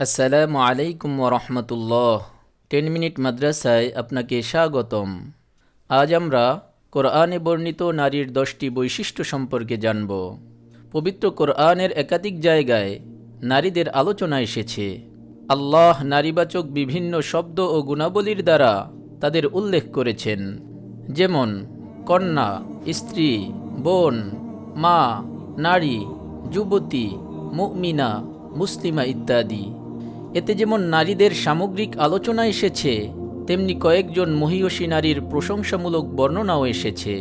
আসসালামু আলাইকুম রহমতুল্লাহ। Ten minute মাদ্রাসায় আপনাকে স্বাগতম। আজ আমরা কোরআনে বর্ণিত নারীর দশটি বৈশিষ্ট্য সম্পর্কে জানব। পবিত্র কোরআনের একাধিক জায়গায় নারীদের আলোচনা এসেছে। আল্লাহ নারীবাচক বিভিন্ন শব্দ ও গুণাবলীর দ্বারা তাদের উল্লেখ করেছেন। যেমন, কন্যা, স্ত্রী, বোন, মা, নারী, যুবতী, মুমিনা, মুসলিমা ইত্যাদি। এতে যেমন নারীদের সামগ্রিক আলোচনা এসেছে, তেমনি কয়েকজন মহিয়সী নারীর প্রশংসামূলক বর্ণনাও এসেছে।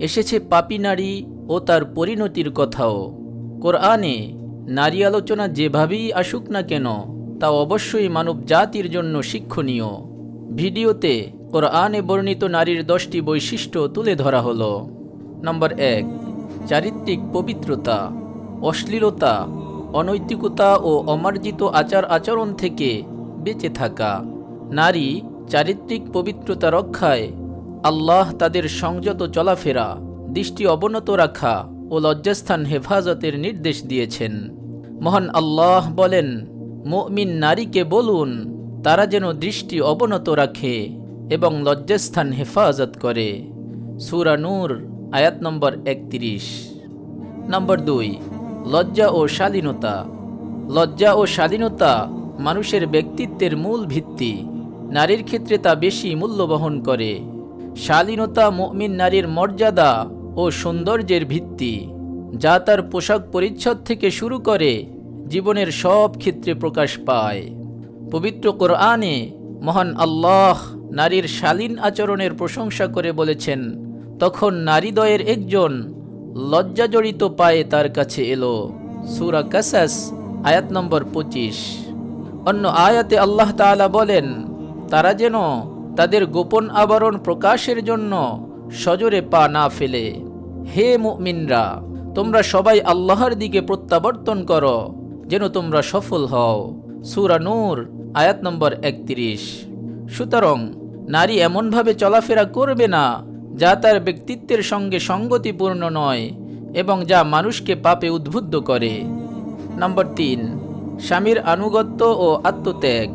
এসেছে পাপী নারী ও তার পরিণতির কথাও। কোরআনে, নারী আলোচনা যেভাবেই আসুক না কেন, তা অবশ্যই মানব জাতির জন্য শিক্ষণীয়। ভিডিওতে কোরআনে বর্ণিত নারীর দশটি বৈশিষ্ট্য তুলে ধরা হলো। নম্বর এক, চারিত্রিক পবিত্রতা, অশ্লীলতা অনৈতিকতা ও অমার্জিত আচার আচরণ থেকে বেঁচে থাকা। নারী চারিত্রিক পবিত্রতা রক্ষায় আল্লাহ তাদের সংযত চলাফেরা, দৃষ্টি অবনত রাখা ও লজ্জাস্থান হেফাজতের নির্দেশ দিয়েছেন। মহান আল্লাহ বলেন, মুমিন নারীকে বলুন, তারা যেন দৃষ্টি অবনত রাখে এবং লজ্জাস্থান হেফাজত করে। সুরানুর আয়াত নম্বর একত্রিশ। নম্বর দুই লজ্জা ও শালীনতা। লজ্জা ও শালীনতা মানুষের ব্যক্তিত্বের মূল ভিত্তি। নারীর ক্ষেত্রে তা বেশি মূল্য বহন করে। শালীনতা মুমিন নারীর মর্যাদা ও সৌন্দর্যের ভিত্তি, যা তার পোশাক পরিচ্ছদ থেকে শুরু করে জীবনের সব ক্ষেত্রে প্রকাশ পায়। পবিত্র কোরআনে মহান আল্লাহ নারীর শালীন আচরণের প্রশংসা করে বলেছেন, তখন নারীদয়ের একজন লজ্জাজড়িত পায়ে তার কাছে এলো। সুরা কাসাস, আয়াত নম্বর পঁচিশ। অন্য আয়াতে আল্লাহ তাআলা বলেন, তারা যেন তাদের গোপন আবরণ প্রকাশের জন্য সজোরে পা না ফেলে। হে মুমিনরা, তোমরা সবাই আল্লাহর দিকে প্রত্যাবর্তন করো, যেন তোমরা সফল হও। সুরা নূর, আয়াত নম্বর একত্রিশ। সুতরাং, নারী এমনভাবে চলাফেরা করবে না যা তার ব্যক্তিত্বের সঙ্গে সঙ্গতিপূর্ণ নয় এবং যা মানুষকে পাপে উদ্বুদ্ধ করে। নম্বর তিন, স্বামীর আনুগত্য ও আত্মত্যাগ।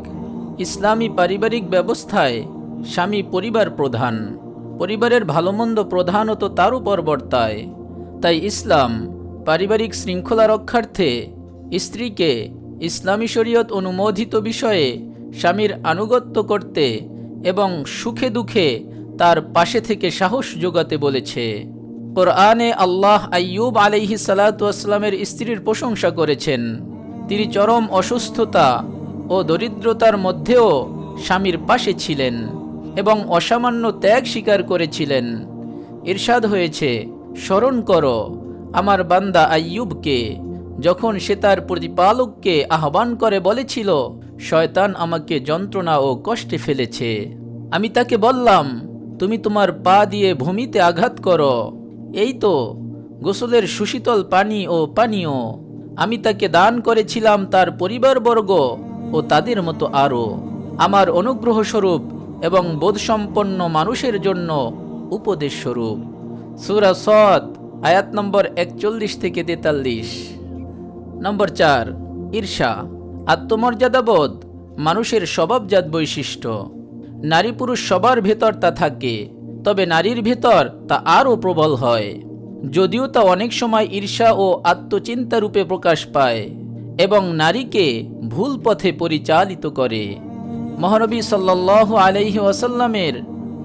ইসলামী পারিবারিক ব্যবস্থায় স্বামী পরিবার প্রধান। পরিবারের ভালোমন্দ প্রধানত তার উপর বর্তায়। তাই ইসলাম পারিবারিক শৃঙ্খলা রক্ষার্থে স্ত্রীকে ইসলামী শরীয়ত অনুমোদিত বিষয়ে স্বামীর আনুগত্য করতে এবং সুখে দুঃখে তার পাশে থেকে সাহস যোগাতে বলেছে। কোরআনে আল্লাহ আইয়ুব আলাইহি সালাতামের স্ত্রীর প্রশংসা করেছেন। তিনি চরম অসুস্থতা ও দরিদ্রতার মধ্যেও স্বামীর পাশে ছিলেন এবং অসামান্য ত্যাগ স্বীকার করেছিলেন। ইরশাদ হয়েছে, স্মরণ করো আমার বান্দা আইয়ুবকে, যখন সে তার প্রতিপালককে আহ্বান করে বলেছিল, শয়তান আমাকে যন্ত্রণা ও কষ্টে ফেলেছে। আমি তাকে বললাম তুমি তোমার পা দিয়ে ভূমিতে আঘাত করো। এই তো, গোসলের সুশীতল পানি ও পানীয়। আমি তাকে দান করেছিলাম তার পরিবারবর্গ ও তাদের মতো আরও। আমার অনুগ্রহ স্বরূপ এবং বোধসম্পন্ন মানুষের জন্য উপদেশ স্বরূপ সুরা সদ আয়াত নম্বর একচল্লিশ থেকে তেতাল্লিশ। নম্বর চার, ঈর্ষা, আত্মমর্যাদাবোধ, মানুষের স্বভাবজাত বৈশিষ্ট্য। নারী পুরুষ সবার ভেতর তা থাকে, তবে নারীর ভেতর তা আরও প্রবল হয়। যদিও তা অনেক সময় ঈর্ষা ও আত্মচিন্তা রূপে প্রকাশ পায় এবং নারীকে ভুল পথে পরিচালিত করে। মহানবী সাল্লাহ আলহি ওয়াসাল্লামের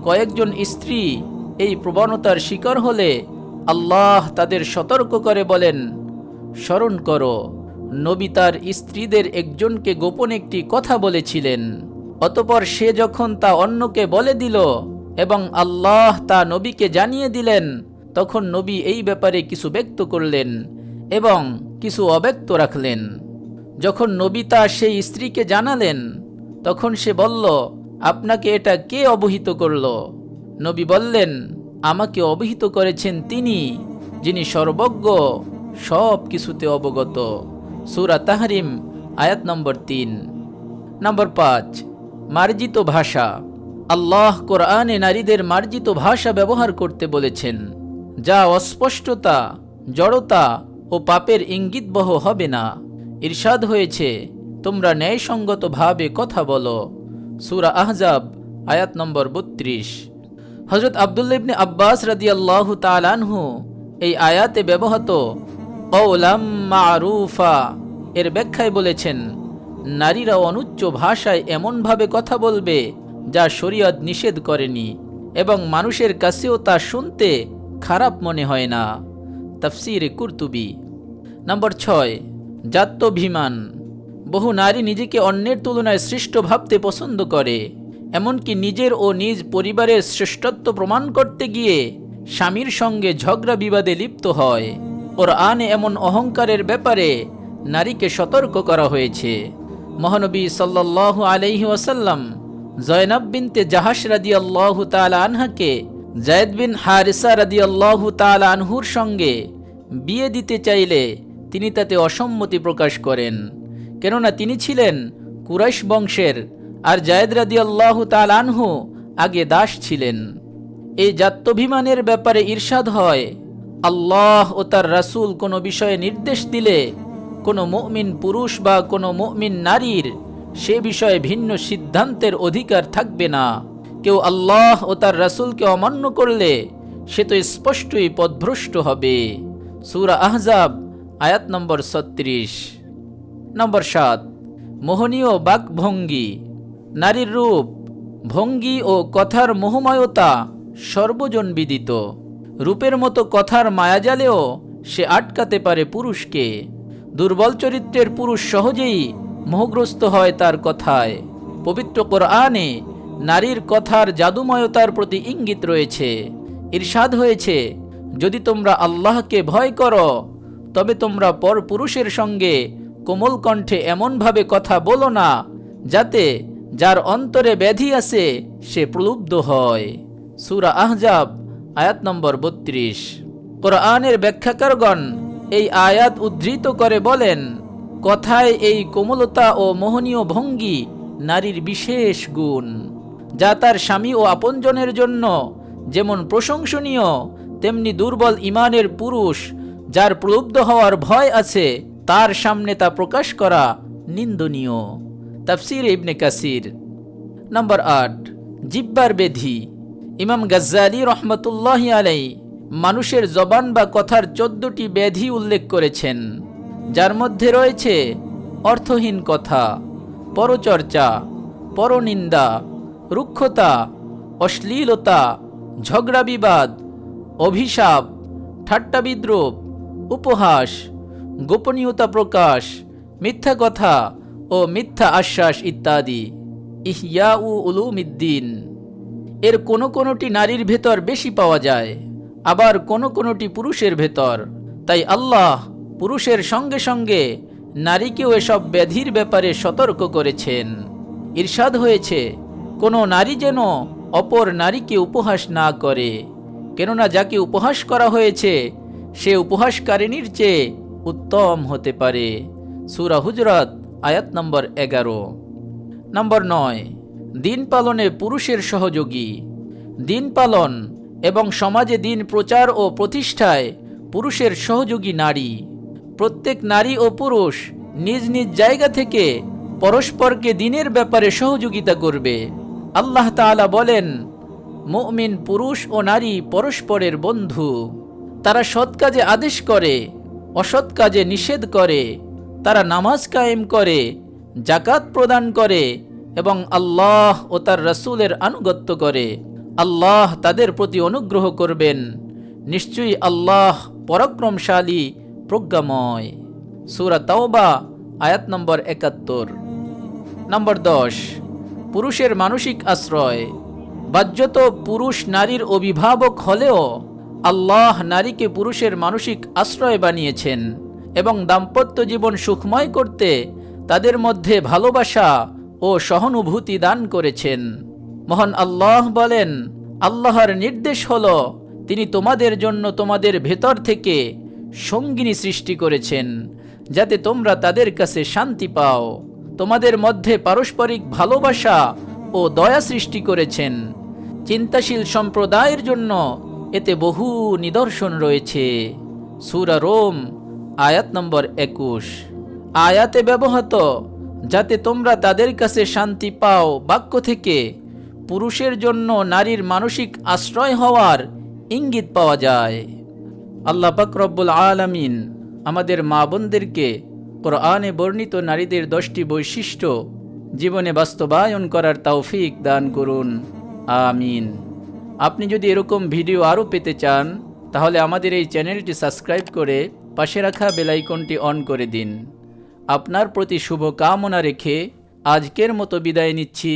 কয়েকজন স্ত্রী এই প্রবণতার শিকার হলে আল্লাহ তাদের সতর্ক করে বলেন, স্মরণ করো, নবী তার স্ত্রীদের একজনকে গোপন একটি কথা বলেছিলেন। অতপর সে যখন তা অন্যকে বলে দিল এবং আল্লাহ তা নবীকে জানিয়ে দিলেন, তখন নবী এই ব্যাপারে কিছু ব্যক্ত করলেন এবং কিছু অব্যক্ত রাখলেন। যখন নবী তা সেই স্ত্রীকে জানালেন, তখন সে বলল, আপনাকে এটা কে অবহিত করল? নবী বললেন, আমাকে অবহিত করেছেন তিনি, যিনি সর্বজ্ঞ, সব কিছুতে অবগত। সুরা তাহরিম, আয়াত নম্বর তিন। নম্বর পাঁচ মার্জিত ভাষা। আল্লাহ কোরআনে নারীদের মার্জিত ভাষা ব্যবহার করতে বলেছেন, যা অস্পষ্টতা, জড়তা ও পাপের ইঙ্গিতবহ হবে না। ইরশাদ হয়েছে, তোমরা ন্যায়সঙ্গতভাবে কথা বলো। সুরা আহজাব, আয়াত নম্বর বত্রিশ। হজরত আবদুল্লা ইবনে আব্বাস রাদিয়াল্লাহু তালানহু এই আয়াতে ব্যবহৃত অলাম মারুফা এর ব্যাখ্যায় বলেছেন নারীরা অনুচ্চ ভাষায় এমনভাবে কথা বলবে, যা শরীয়ত নিষেধ করেনি, এবং মানুষের কাছেও তা শুনতে খারাপ মনে হয় না। তফসিরে কুর্তুবি। নম্বর ছয়, জাত্যভিমান। বহু নারী নিজেকে অন্যের তুলনায় শ্রেষ্ঠ ভাবতে পছন্দ করে, এমনকি নিজের ও নিজ পরিবারের শ্রেষ্ঠত্ব প্রমাণ করতে গিয়ে স্বামীর সঙ্গে ঝগড়া বিবাদে লিপ্ত হয়। ওর আনে এমন অহংকারের ব্যাপারে নারীকে সতর্ক করা হয়েছে। মহানবী সাল্লাল্লাহু আলাইহি ওয়াসাল্লাম জয়নাব বিনতে জাহাস রাদি আল্লাহ তালা আনহাকে, জায়দ বিন হারিসা রাদি আল্লাহ তালা আনহুর সঙ্গে বিয়ে দিতে চাইলে তিনি তাতে অসম্মতি প্রকাশ করেন। কেননা তিনি ছিলেন কুরাইশ বংশের আর জায়দ রাদি আল্লাহ আনহু আগে দাস ছিলেন। এই জাত্যভিমানের ব্যাপারে ঈর্ষাদ হয়, আল্লাহ ও তার রাসূল কোনো বিষয়ে নির্দেশ দিলে কোনো মুমিন পুরুষ বা কোনো মুমিন নারীর সে বিষয়ে ভিন্ন সিদ্ধান্তের অধিকার থাকবে না। কেউ আল্লাহ ও তার রাসূলকে অমান্য করলে সে তো স্পষ্টই পদভ্রষ্ট হবে। সুরা আহজাব, আয়াত নম্বর ছত্রিশ। নম্বর সাত, মোহনীয় বাকভঙ্গি। নারীর রূপ, ভঙ্গি ও কথার মোহময়তা সর্বজন বিদিত। রূপের মতো কথার মায়াজালেও সে আটকাতে পারে পুরুষকে। দুর্বল চরিত্রের পুরুষ সহজেই মোহগ্রস্ত হয় তার কথায়। পবিত্র কোরআনে নারীর কথার জাদুময়তার প্রতি ইঙ্গিত রয়েছে। ঈর্ষাদ হয়েছে, যদি তোমরা আল্লাহকে ভয় করো, তবে তোমরা পর পুরুষের সঙ্গে কোমল কণ্ঠে এমনভাবে কথা বলো না, যাতে যার অন্তরে ব্যাধি আছে, সে প্রলুব্ধ হয়। সুরা আহজাব, আয়াত নম্বর বত্রিশ। কোরআনের ব্যাখ্যাকারগণ এই আয়াত উদ্ধৃত করে বলেন, কথায় এই কোমলতা ও মোহনীয় ভঙ্গি নারীর বিশেষ গুণ, যা তার স্বামী ও আপনজনের জন্য যেমন প্রশংসনীয়, তেমনি দুর্বল ইমানের পুরুষ, যার প্রলুব্ধ হওয়ার ভয় আছে, তার সামনে তা প্রকাশ করা নিন্দনীয়। তাফসির ইবনে কাসির। নম্বর আট, জিব্বার বেধি। ইমাম গাজ্জালি রহমতুল্লাহ আলাই মানুষের জবান বা কথার চোদ্দটি ব্যাধি উল্লেখ করেছেন, যার মধ্যে রয়েছে অর্থহীন কথা, পরচর্চা, পরনিন্দা, রুক্ষতা, অশ্লীলতা, ঝগড়া বিবাদ, অভিশাপ, ঠাট্টা বিদ্রুপ উপহাস, গোপনীয়তা প্রকাশ, মিথ্যা কথা ও মিথ্যা আশ্বাস ইত্যাদি। ইহিয়া উলুমিদ্দিন। এর কোনো কোনোটি নারীর ভেতর বেশি পাওয়া যায়। আবার কোনো কোনোটি পুরুষের ভেতর। তাই আল্লাহ পুরুষের সঙ্গে সঙ্গে নারীকেও এসব ব্যাধির ব্যাপারে সতর্ক করেছেন। ঈর্ষাদ হয়েছে, কোনো নারী যেন অপর নারীকে উপহাস না করে। কেননা যাকে উপহাস করা হয়েছে, সে উপহাসকারিনীর চেয়ে উত্তম হতে পারে। সুরা হুজরাত, আয়াত নম্বর এগারো। নম্বর নয়, দিন পালনে পুরুষের সহযোগী। দিন পালন এবং সমাজে দিন প্রচার ও প্রতিষ্ঠায় পুরুষের সহযোগী নারী। প্রত্যেক নারী ও পুরুষ নিজ নিজ জায়গা থেকে পরস্পরকে দিনের ব্যাপারে সহযোগিতা করবে। আল্লাহ তাআলা বলেন, মুমিন পুরুষ ও নারী পরস্পরের বন্ধু। তারা সৎ কাজে আদেশ করে, অসৎ কাজে নিষেধ করে, তারা নামাজ কায়েম করে জাকাত প্রদান করে এবং আল্লাহ ও তার রসুলের আনুগত্য করে। আল্লাহ তাদের প্রতি অনুগ্রহ করবেন। নিশ্চয়ই আল্লাহ পরাক্রমশালী, প্রজ্ঞাময়। সুরা তাওবা, আয়াত নম্বর একাত্তর। নম্বর দশ, পুরুষের মানসিক আশ্রয়। বাহ্যত পুরুষ নারীর অভিভাবক হলেও আল্লাহ নারীকে পুরুষের মানসিক আশ্রয় বানিয়েছেন এবং দাম্পত্য জীবন সুখময় করতে তাদের মধ্যে ভালোবাসা ও সহানুভূতি দান করেছেন। মহান আল্লাহ বলেন, আল্লাহর নির্দেশ হল, তিনি তোমাদের জন্য তোমাদের ভেতর থেকে সঙ্গিনী সৃষ্টি করেছেন, যাতে তোমরা তাদের কাছে শান্তি পাও। তোমাদের মধ্যে পারস্পরিক ভালোবাসা ও দয়া সৃষ্টি করেছেন। চিন্তাশীল সম্প্রদায়ের জন্য এতে বহু নিদর্শন রয়েছে। সুরা রোম, আয়াত নম্বর একুশ। আয়াতে ব্যবহৃত, যাতে তোমরা তাদের কাছে শান্তি পাও, বাক্য থেকে পুরুষের জন্য নারীর মানসিক আশ্রয় হওয়ার ইঙ্গিত পাওয়া যায়। আল্লাহ পাক রব্বুল আলামিন আমাদের মা বোনদেরকে কোরআনে বর্ণিত নারীদের দশটি বৈশিষ্ট্য জীবনে বাস্তবায়ন করার তৌফিক দান করুন। আমিন। আপনি যদি এরকম ভিডিও আরও পেতে চান, তাহলে আমাদের এই চ্যানেলটি সাবস্ক্রাইব করে পাশে রাখা বেলাইকনটি অন করে দিন। আপনার প্রতি শুভ কামনা রেখে আজকের মতো বিদায় নিচ্ছি।